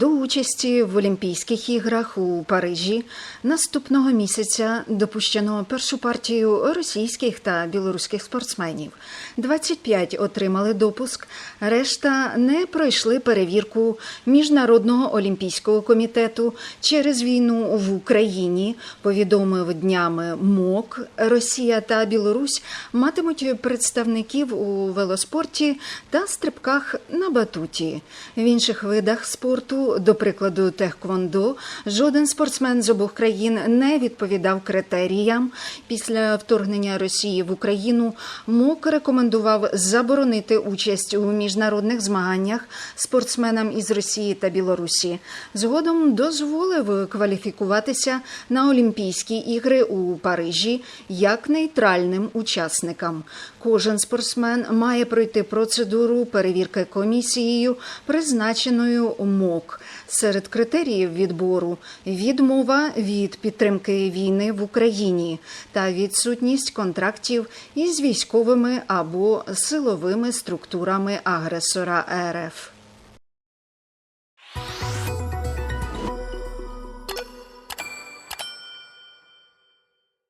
до участі в Олімпійських іграх у Парижі наступного місяця допущено першу партію російських та білоруських спортсменів. 25 отримали допуск, решта не пройшли перевірку Міжнародного олімпійського комітету через війну в Україні. Повідомив днями МОК. Росія та Білорусь матимуть представників у велоспорті та стрибках на батуті. В інших видах спорту, до прикладу, техквондо, жоден спортсмен з обох країн не відповідав критеріям. Після вторгнення Росії в Україну МОК рекомендував заборонити участь у міжнародних змаганнях спортсменам із Росії та Білорусі. Згодом дозволив кваліфікуватися на Олімпійські ігри у Парижі як нейтральним учасникам. Кожен спортсмен має пройти процедуру перевірки комісією, призначеною МОК. Серед критеріїв відбору відмова від підтримки війни в Україні та відсутність контрактів із військовими або силовими структурами агресора РФ.